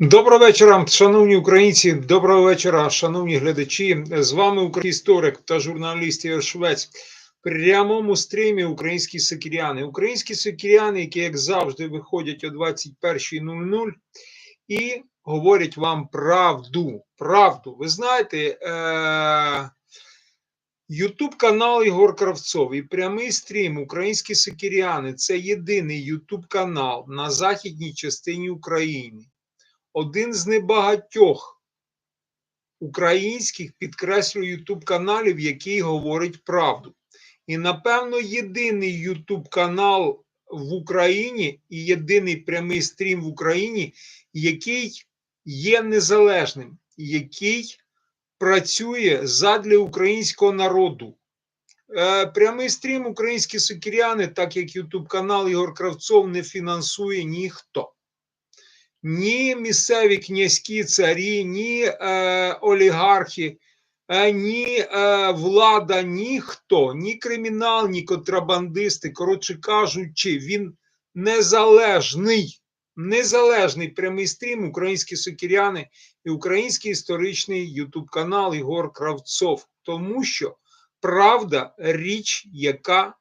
Доброго вечора, шановні українці. Доброго вечора, шановні глядачі. З вами український історик та журналіст Ігор Швець. В прямому стрімі українські сокіряни. Українські сокіряни, які, як завжди, виходять о 21.00 і говорять вам правду. Правду. Ви знаєте, е- Ютуб канал Ігор Кравцов і прямий стрім Українські сокіряни це єдиний Ютуб канал на західній частині України один з небагатьох українських підкреслюю Ютуб каналів, який говорить правду. І, напевно, єдиний Ютуб канал в Україні і єдиний прямий стрім в Україні, який є незалежним, який працює задля українського народу. Е, Прямий стрім українські сокіряни, так як Ютуб канал Ігор Кравцов, не фінансує ніхто ні місцеві князькі царі, ні е, олігархи, е, ні е, влада, ніхто, ні кримінал, ні контрабандисти. Коротше кажучи, він незалежний, незалежний прямий стрім українські сокіряни і український історичний ютуб канал Ігор Кравцов. Тому що правда річ, яка,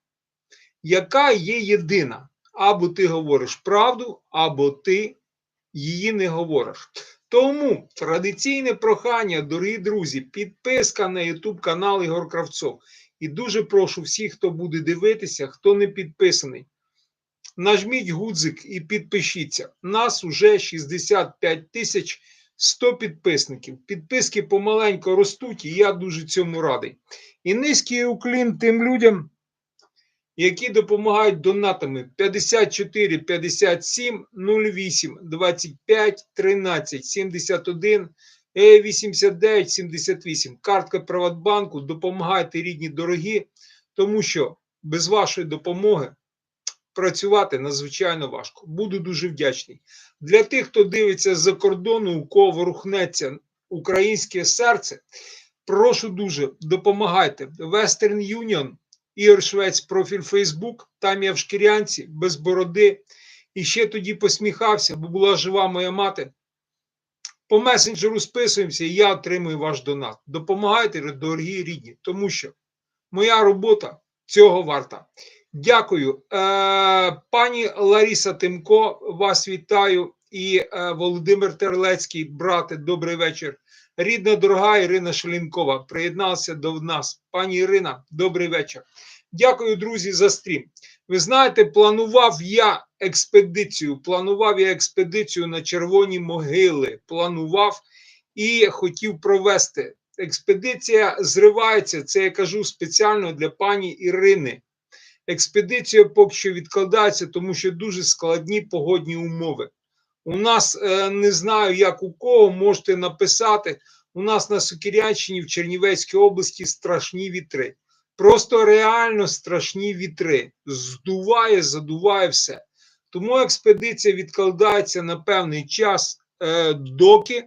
яка є єдина. Або ти говориш правду, або ти її не говориш. Тому традиційне прохання, дорогі друзі, підписка на YouTube канал Ігор Кравцов. І дуже прошу всіх, хто буде дивитися, хто не підписаний. Нажміть гудзик і підпишіться. Нас уже 65 тисяч 100 підписників. Підписки помаленько ростуть, і я дуже цьому радий. І низький уклін тим людям, які допомагають донатами 54 57 08 25 13 71 89 78. Картка Приватбанку. Допомагайте рідні дорогі, тому що без вашої допомоги працювати надзвичайно важко. Буду дуже вдячний. Для тих, хто дивиться з-за кордону, у кого ворухнеться українське серце. Прошу дуже допомагайте. Western Union Ігор Швець, профіль Фейсбук, там я в шкірянці, без бороди. І ще тоді посміхався, бо була жива моя мати. По месенджеру списуємося, і я отримую ваш донат. Допомагайте, дорогі рідні, тому що моя робота цього варта. Дякую. Е, Пані Ларіса Тимко, вас вітаю. І е, Володимир Терлецький, брате, добрий вечір. Рідна дорога Ірина Шелінкова приєдналася до нас. Пані Ірина, добрий вечір. Дякую, друзі, за стрім. Ви знаєте, планував я експедицію. Планував я експедицію на червоні могили. Планував і хотів провести. Експедиція зривається. Це я кажу спеціально для пані Ірини. Експедиція поки що відкладається, тому що дуже складні погодні умови. У нас е, не знаю, як у кого можете написати. У нас на Сокірянщині в Чернівецькій області страшні вітри. Просто реально страшні вітри. Здуває, задуває все. Тому експедиція відкладається на певний час, е, доки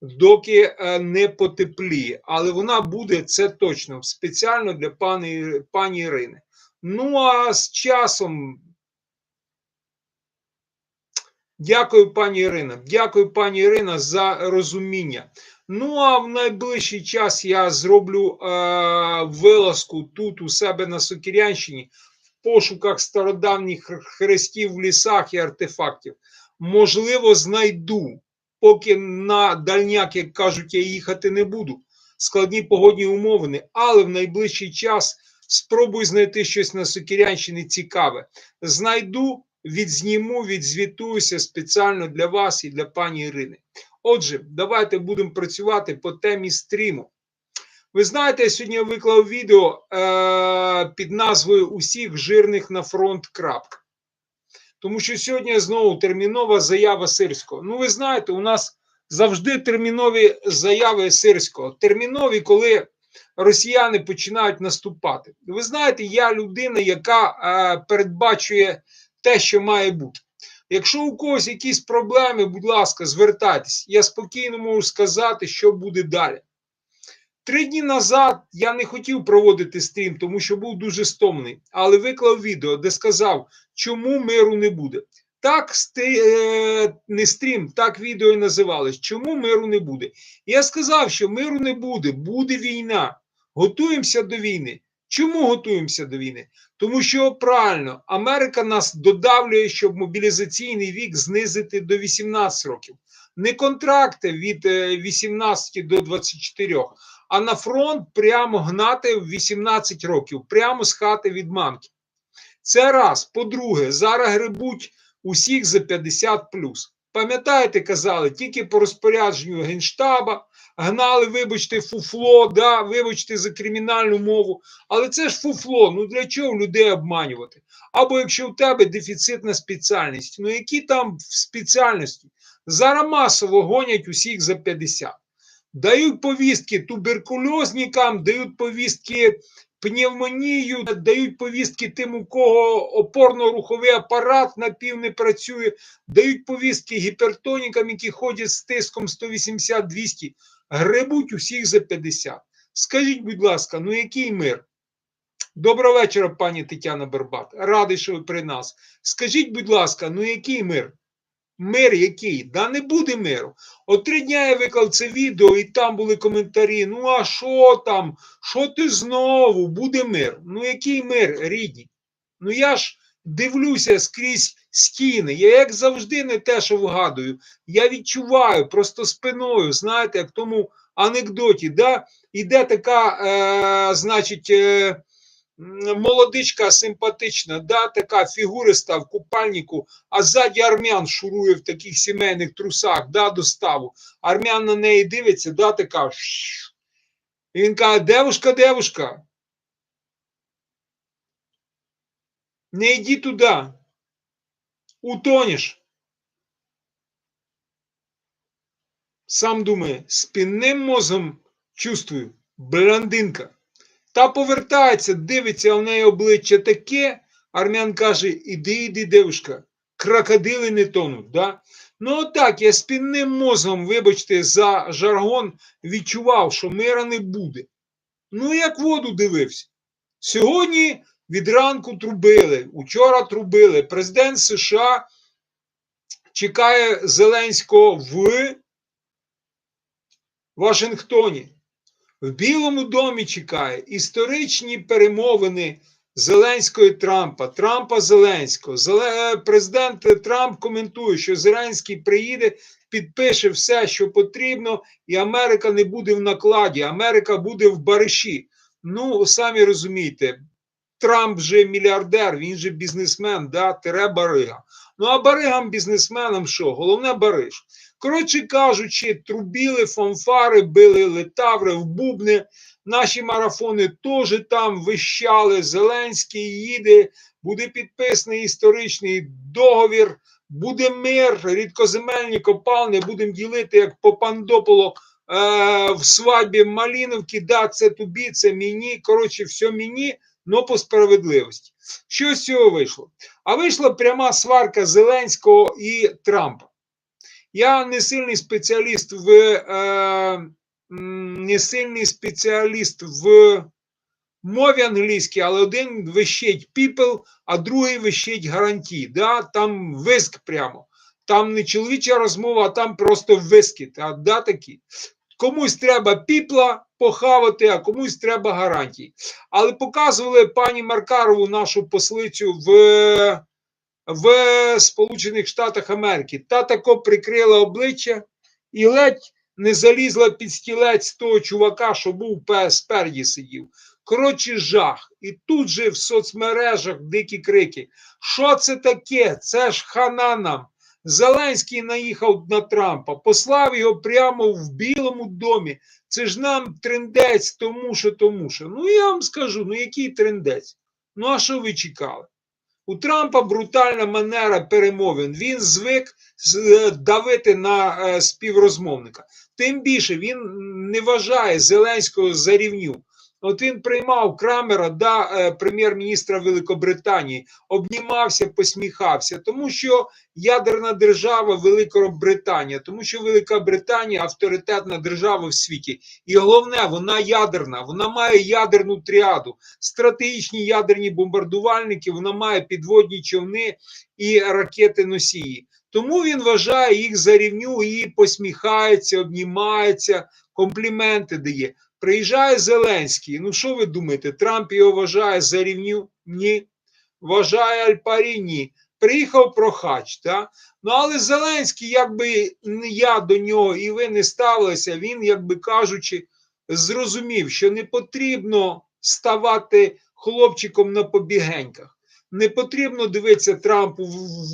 доки е, не потепліє. Але вона буде це точно спеціально для пані, пані Ірини. Ну а з часом. Дякую, пані Ірина. Дякую, пані Ірина, за розуміння. Ну, а в найближчий час я зроблю е, вилазку тут у себе на Сокірянщині в пошуках стародавніх хрестів в лісах і артефактів. Можливо, знайду, поки на дальняк, як кажуть, я їхати не буду. Складні погодні умовини, але в найближчий час спробую знайти щось на Сокірянщині цікаве. Знайду, відзніму, відзвітуюся спеціально для вас і для пані Ірини. Отже, давайте будемо працювати по темі стріму. Ви знаєте, я сьогодні виклав відео е, під назвою Усіх жирних на фронт. крапка. Тому що сьогодні знову термінова заява Сирського. Ну, ви знаєте, у нас завжди термінові заяви Сирського. Термінові, коли росіяни починають наступати. Ви знаєте, я людина, яка е, передбачує те, що має бути. Якщо у когось якісь проблеми, будь ласка, звертайтесь. Я спокійно можу сказати, що буде далі. Три дні назад я не хотів проводити стрім, тому що був дуже стомний, але виклав відео, де сказав, чому миру не буде. Так е, не стрім, так відео і називалось. Чому миру не буде? Я сказав, що миру не буде, буде війна. Готуємося до війни. Чому готуємося до війни? Тому що правильно, Америка нас додавлює, щоб мобілізаційний вік знизити до 18 років. Не контракти від е, 18 до 24, а на фронт прямо гнати в 18 років, прямо з хати від мамки. Це раз. По-друге, зараз грибуть усіх за 50 Пам'ятаєте, казали, тільки по розпорядженню Генштаба гнали, вибачте, фуфло, да, вибачте за кримінальну мову. Але це ж фуфло. Ну для чого людей обманювати? Або якщо в тебе дефіцитна спеціальність, ну які там спеціальності? Зараз масово гонять усіх за 50. Дають повістки туберкульозникам, дають повістки пневмонію, дають повістки тим, у кого опорно-руховий апарат напів не працює, дають повістки гіпертонікам, які ходять з тиском 180-200, гребуть усіх за 50. Скажіть, будь ласка, ну який мир? Доброго вечора, пані Тетяна Бербат. Радий, що ви при нас. Скажіть, будь ласка, ну який мир? Мир який? Да не буде миру. От три дня я виклав це відео, і там були коментарі: ну а що там? Що ти знову? Буде мир. Ну який мир, рідні? Ну я ж дивлюся скрізь стіни. Я, як завжди, не те, що вгадую. Я відчуваю просто спиною, знаєте, як в тому анекдоті, да? іде така, е, значить. Е, Молодичка симпатична, да, така фігуриста в купальнику, а ззаді армян шурує в таких сімейних трусах, да, до ставу. Армян на неї дивиться, да, така. І він каже: девушка, девушка, не йди туди, утонеш. Сам думає, спінним мозгом чувствую, блондинка. Та повертається, дивиться, в неї обличчя таке. Армян каже: іди, іди, девушка, крокодили не тонуть. Да? Ну, отак, я спінним мозгом, вибачте, за жаргон відчував, що мира не буде. Ну, як воду дивився. Сьогодні від ранку трубили, учора трубили. Президент США чекає Зеленського в Вашингтоні. В Білому домі чекає історичні перемовини Зеленського і Трампа, Трампа Зеленського. Зеле... Президент Трамп коментує, що Зеленський приїде, підпише все, що потрібно, і Америка не буде в накладі, Америка буде в бариші. Ну, самі розумієте, Трамп же мільярдер, він же бізнесмен, да, тере барига. Ну а баригам, бізнесменам що? Головне бариш. Коротше кажучи, трубіли фанфари, били летаври в бубни. Наші марафони теж там вищали. Зеленський їде, буде підписаний історичний договір, буде мир, рідкоземельні копалні, будемо ділити як по Пандополо е, в свадьбі Маліновки. Да, це тобі, це мені. Коротше, все мені, но по справедливості. Що з цього вийшло? А вийшла пряма сварка Зеленського і Трампа. Я не сильний спеціаліст в е, не сильний спеціаліст в мові англійській, але один вищить people, а другий вищить гарантій. Да? Там виск прямо. Там не чоловіча розмова, а там просто вискіт. А, да, такі. Комусь треба піпла похавати, а комусь треба гарантій. Але показували пані Маркарову нашу послицю в в Сполучених Штатах Америки. Та тако прикрила обличчя і ледь не залізла під стілець того чувака, що був спереді сидів. Коротше, жах. І тут же в соцмережах дикі крики. Що це таке? Це ж хана нам. Зеленський наїхав на Трампа, послав його прямо в Білому домі. Це ж нам трендець, тому що, тому що. Ну я вам скажу, ну який трендець? Ну а що ви чекали? У Трампа брутальна манера перемовин. Він звик давити на е, співрозмовника. Тим більше він не вважає Зеленського за рівню. От він приймав Крамера, да, е, прем'єр-міністра Великобританії, обнімався, посміхався, тому що ядерна держава Великобританія, тому що Велика Британія авторитетна держава в світі. І головне, вона ядерна, вона має ядерну тріаду, стратегічні ядерні бомбардувальники, вона має підводні човни і ракети носії. Тому він вважає їх за рівню і посміхається, обнімається, компліменти дає. Приїжджає Зеленський. Ну, що ви думаєте? Трамп його вважає за рівню? Ні. Вважає Альпарі? Ні. Приїхав прохач. Та? Ну, але Зеленський, якби не я до нього і ви не ставилися, він, якби кажучи, зрозумів, що не потрібно ставати хлопчиком на побігеньках. Не потрібно дивитися Трампу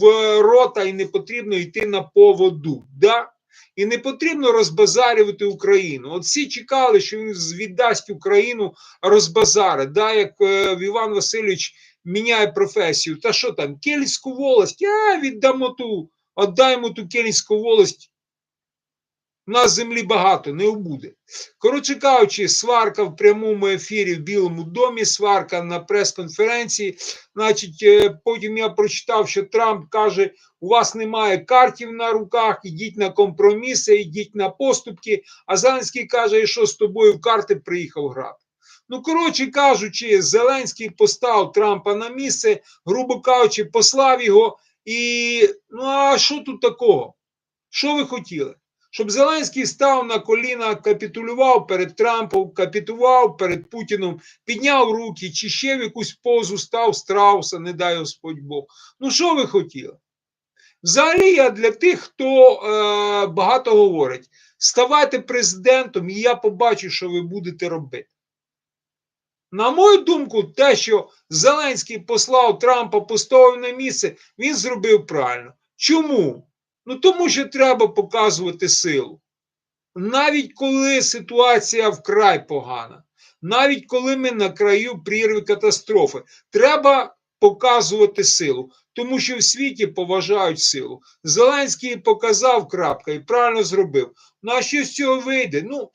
в рота і не потрібно йти на поводу. Да? І не потрібно розбазарювати Україну. От всі чекали, що він віддасть Україну розбазари. да, як е, Іван Васильович міняє професію. Та що там, Кельську волость, Я віддамо ту, віддаємо ту Кельську волость. Нас землі багато, не убуде. Коротше кажучи, сварка в прямому ефірі в Білому домі, сварка на прес-конференції. Значить, е, потім я прочитав, що Трамп каже: у вас немає картів на руках, ідіть на компроміси, ідіть на поступки. А Зеленський каже, що з тобою карти приїхав грати. Ну, коротше кажучи, Зеленський поставив Трампа на місце, грубо кажучи, послав його. І ну а що тут такого? Що ви хотіли? Щоб Зеленський став на коліна, капітулював перед Трампом, капітував перед Путіном, підняв руки, чи ще в якусь позу став страуса, не дай Господь Бог. Ну, що ви хотіли? Взагалі, я для тих, хто е, багато говорить, ставайте президентом, і я побачу, що ви будете робити. На мою думку, те, що Зеленський послав Трампа, поставив на місце, він зробив правильно. Чому? Ну тому що треба показувати силу. Навіть коли ситуація вкрай погана, навіть коли ми на краю прірви катастрофи, треба показувати силу, тому що в світі поважають силу. Зеленський показав крапка і правильно зробив. Ну а що з цього вийде? Ну,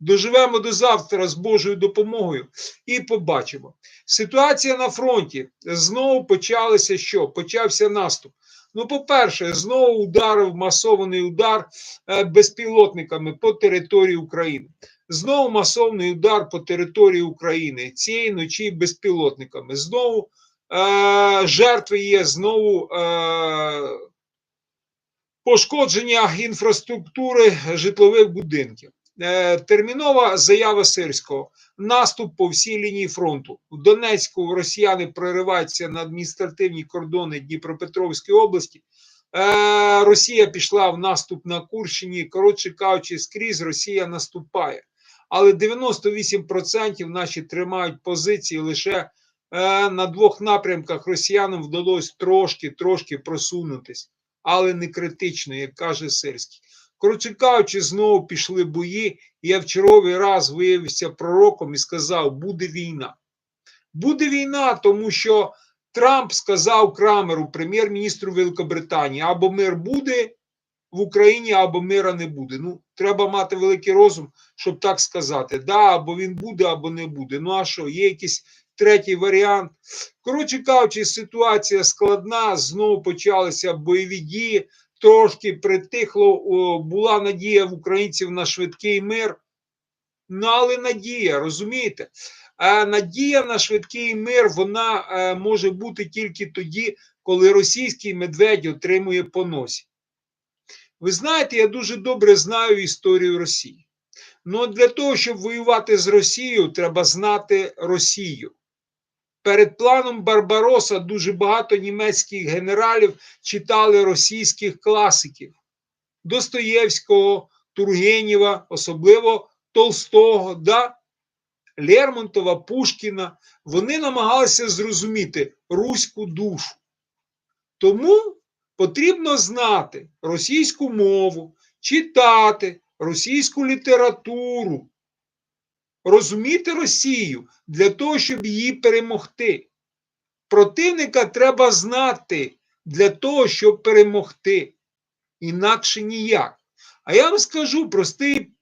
доживемо до завтра з Божою допомогою і побачимо. Ситуація на фронті знову почалася що? Почався наступ. Ну, по-перше, знову ударив масований удар е, безпілотниками по території України. Знову масовний удар по території України цієї ночі безпілотниками. Знову е, жертви є, знову е, пошкодження інфраструктури житлових будинків. Е, термінова заява Сирського. Наступ по всій лінії фронту. В Донецьку росіяни прориваються на адміністративні кордони Дніпропетровської області. Е, Росія пішла в наступ на Курщині. Коротше кажучи, скрізь Росія наступає. Але 98% наші тримають позиції лише е, на двох напрямках росіянам вдалося трошки трошки просунутись, але не критично, як каже Сирський. Коротше кажучи, знову пішли бої, і я в черговий раз виявився пророком і сказав: буде війна. Буде війна, тому що Трамп сказав Крамеру, прем'єр-міністру Великобританії, або мир буде в Україні, або мира не буде. Ну, треба мати великий розум, щоб так сказати. Да, або він буде, або не буде. Ну а що, є якийсь третій варіант. Коротше кажучи, ситуація складна, знову почалися бойові дії трошки притихло, була надія в українців на швидкий мир. Ну, але надія, розумієте? А надія на швидкий мир вона е, може бути тільки тоді, коли російський медведь отримує по носі. Ви знаєте, я дуже добре знаю історію Росії. Ну для того, щоб воювати з Росією, треба знати Росію. Перед планом Барбароса дуже багато німецьких генералів читали російських класиків Достоєвського, Тургенєва, особливо Толстого, да? Лермонтова, Пушкіна. Вони намагалися зрозуміти руську душу. Тому потрібно знати російську мову, читати російську літературу розуміти Росію для того, щоб її перемогти. Противника треба знати для того, щоб перемогти. Інакше ніяк. А я вам скажу простий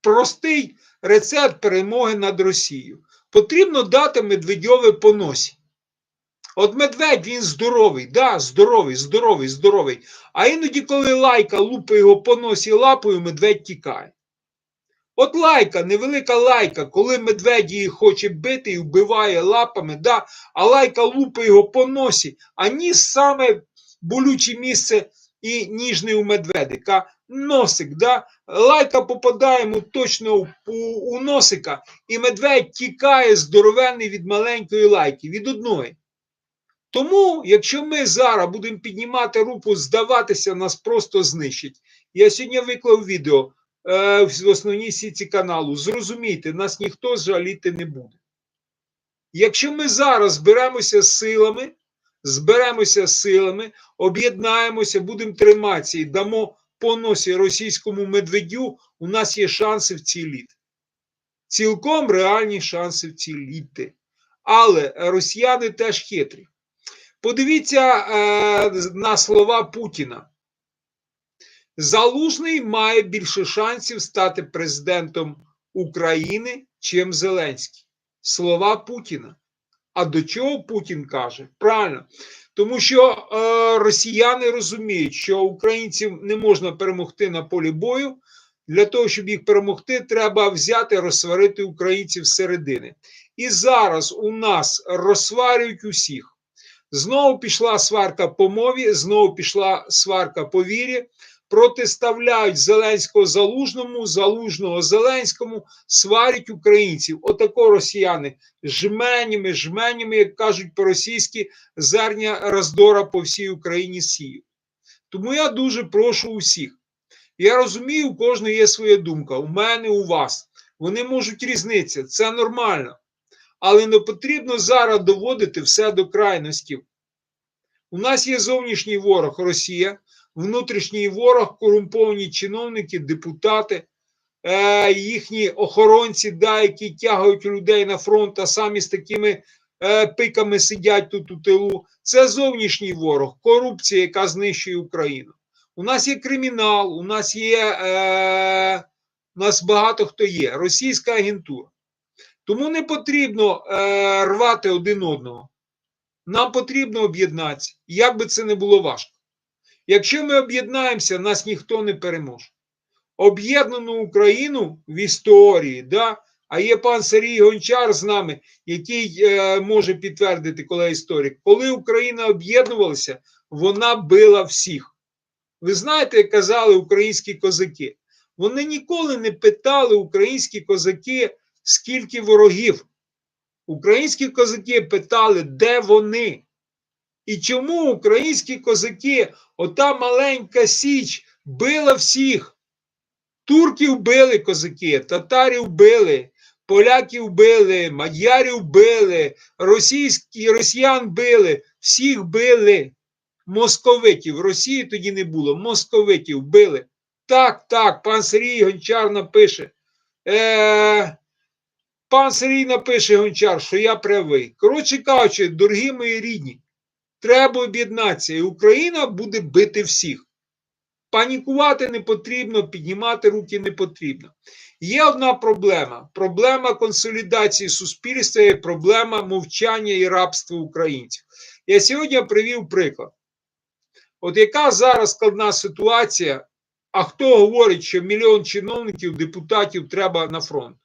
простий рецепт перемоги над Росією. Потрібно дати Медведьові по носі. От медведь він здоровий, да, здоровий, здоровий, здоровий. А іноді, коли лайка лупить його по носі лапою, медведь тікає. От лайка, невелика лайка, коли медведь її хоче бити і вбиває лапами, да, а лайка лупить його по носі, а ніс саме болюче місце і ніжний у медведика. Носик, да? лайка попадає точно у, у, носика, і медведь тікає здоровенний від маленької лайки, від одної. Тому, якщо ми зараз будемо піднімати руку, здаватися, нас просто знищить. Я сьогодні виклав відео в основній сіті каналу. Зрозумійте, нас ніхто жаліти не буде. Якщо ми зараз зберемося силами, зберемося з силами, об'єднаємося, будемо триматися і дамо по носі російському медведю, у нас є шанси вціліти. Цілком реальні шанси вціліти. Але росіяни теж хитрі. Подивіться е, на слова Путіна. Залужний має більше шансів стати президентом України, чим Зеленський. Слова Путіна. А до чого Путін каже? Правильно. Тому що е, росіяни розуміють, що українців не можна перемогти на полі бою. Для того, щоб їх перемогти, треба взяти, розсварити українців зсередини. І зараз у нас розсварюють усіх. Знову пішла сварка по мові, знову пішла сварка по вірі. Протиставляють Зеленського залужному, залужного Зеленському, сварять українців. Отако росіяни жменями, жменями, як кажуть по-російськи, зерня роздора по всій Україні сіють. Тому я дуже прошу усіх. Я розумію, у кожного є своя думка. У мене, у вас. Вони можуть різнитися, це нормально. Але не потрібно зараз доводити все до крайностів. У нас є зовнішній ворог Росія, внутрішній ворог, корумповані чиновники, депутати, е, їхні охоронці, да, які тягають людей на фронт, а самі з такими е, пиками сидять тут у тилу. Це зовнішній ворог, корупція, яка знищує Україну. У нас є кримінал, у нас є е, у нас багато хто є, російська агентура. Тому не потрібно е, рвати один одного. Нам потрібно об'єднатися, як би це не було важко. Якщо ми об'єднаємося, нас ніхто не переможе. Об'єднану Україну в історії, да? а є пан Сергій Гончар з нами, який е, може підтвердити, коли історик, коли Україна об'єднувалася, вона била всіх. Ви знаєте, як казали українські козаки. Вони ніколи не питали українські козаки, скільки ворогів. Українські козаки питали, де вони. І чому українські козаки, ота маленька Січ, била всіх? Турків били козаки, татарів били, поляків били, мадярів били, російські, росіян били, всіх били. Московитів. Росії тоді не було, московитів били. Так, так, пан Сергій Гончар напише. Е, Пан Сергій напише Гончар, що я правий. Коротше кажучи, дорогі мої рідні, треба об'єднатися, і Україна буде бити всіх. Панікувати не потрібно, піднімати руки не потрібно. Є одна проблема: проблема консолідації суспільства і проблема мовчання і рабства українців. Я сьогодні привів приклад. От яка зараз складна ситуація, а хто говорить, що мільйон чиновників, депутатів треба на фронт?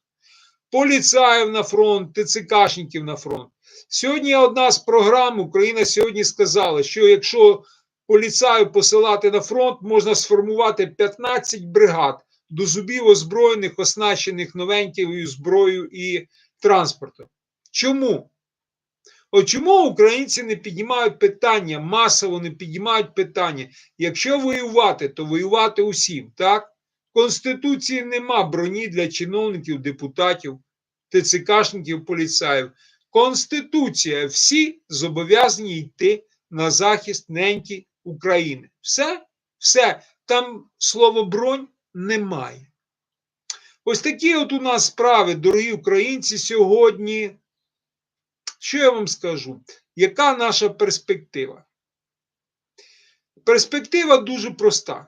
Поліцаїв на фронт, ТЦКшників на фронт. Сьогодні одна з програм Україна сьогодні сказала, що якщо поліцаю посилати на фронт, можна сформувати 15 бригад до зубів озброєних, оснащених новенькою зброєю і транспортом. Чому? От чому українці не піднімають питання, масово не піднімають питання? Якщо воювати, то воювати усім, так? В Конституції нема броні для чиновників, депутатів, ТЦКшників, поліцаїв. Конституція, всі зобов'язані йти на захист неньки України. Все, все. Там слово бронь немає. Ось такі от у нас справи, дорогі українці, сьогодні. Що я вам скажу? Яка наша перспектива? Перспектива дуже проста.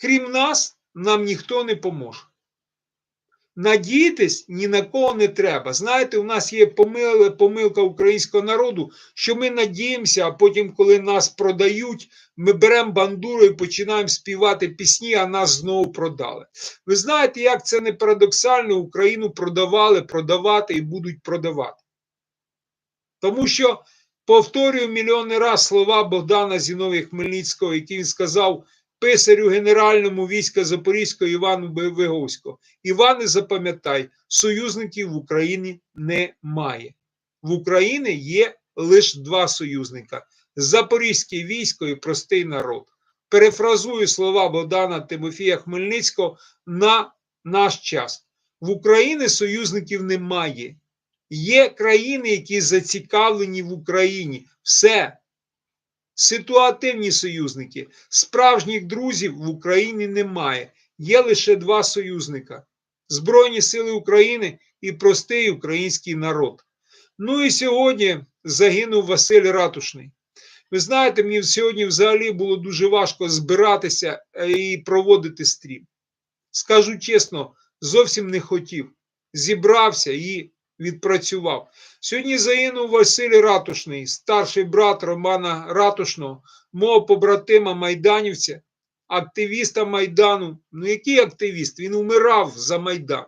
Крім нас, нам ніхто не поможе. Надіятись ні на кого не треба. Знаєте, у нас є помил- помилка українського народу, що ми надіємося, а потім, коли нас продають, ми беремо бандуру і починаємо співати пісні, а нас знову продали. Ви знаєте, як це не парадоксально, Україну продавали, продавати і будуть продавати. Тому що повторюю мільйони раз слова Богдана Зіновія Хмельницького, який він сказав писарю генеральному війська Запорізького Івану Виговського. Іване, запам'ятай, союзників в Україні немає. В Україні є лише два союзника: Запорізьке військо і простий народ. Перефразую слова Богдана Тимофія Хмельницького на наш час. В Україні союзників немає. Є країни, які зацікавлені в Україні. Все. Ситуативні союзники. Справжніх друзів в Україні немає. Є лише два союзника: Збройні Сили України і простий український народ. Ну і сьогодні загинув Василь Ратушний. Ви знаєте, мені сьогодні взагалі було дуже важко збиратися е, і проводити стрім. Скажу чесно, зовсім не хотів. Зібрався і відпрацював. Сьогодні загинув Василь Ратушний, старший брат Романа Ратушного, мого побратима майданівця, активіста Майдану. Ну, який активіст? Він умирав за Майдан.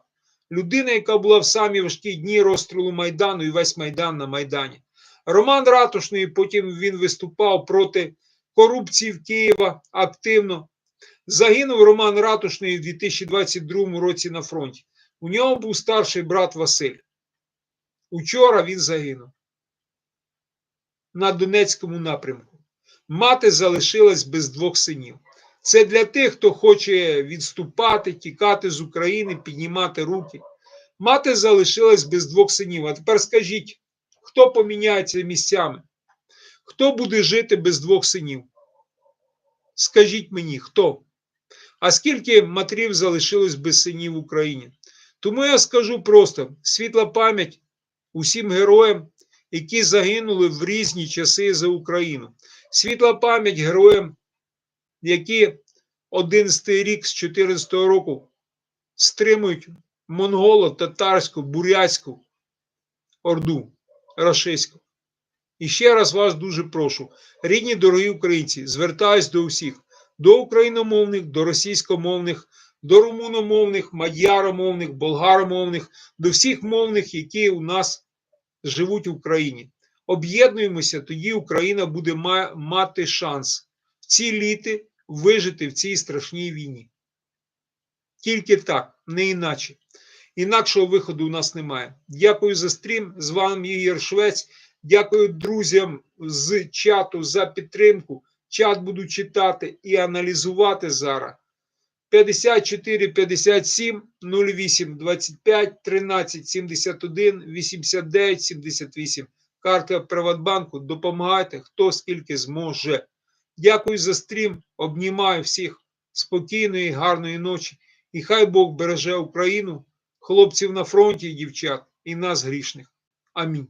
Людина, яка була в самі важкі дні розстрілу Майдану і весь Майдан на Майдані. Роман Ратушний, потім він виступав проти корупції в Києва активно. Загинув Роман Ратушний у 2022 році на фронті. У нього був старший брат Василь. Учора він загинув на Донецькому напрямку. Мати залишилась без двох синів. Це для тих, хто хоче відступати, тікати з України, піднімати руки. Мати залишилась без двох синів. А тепер скажіть, хто поміняється місцями? Хто буде жити без двох синів? Скажіть мені, хто? А скільки матерів залишилось без синів в Україні? Тому я скажу просто: світла пам'ять усім героям, які загинули в різні часи за Україну. Світла пам'ять героям, які 11 рік з 14 року стримують монголо, татарську, бурятську орду рашистську. І ще раз вас дуже прошу, рідні дорогі українці, звертаюсь до усіх, до україномовних, до російськомовних, до румуномовних, мадяромовних, болгаромовних, до всіх мовних, які у нас живуть в Україні. Об'єднуємося, тоді Україна буде мати шанс вціліти, вижити в цій страшній війні. Тільки так, не іначе. Інакшого виходу у нас немає. Дякую за стрім. З вами Ігор Швець. Дякую друзям з чату за підтримку. Чат буду читати і аналізувати зараз. 54 57 08 25 13 71 89 78. Карта Приватбанку. Допомагайте, хто скільки зможе. Дякую за стрім. Обнімаю всіх спокійної, гарної ночі. І хай Бог береже Україну, хлопців на фронті і дівчат, і нас грішних. Амінь.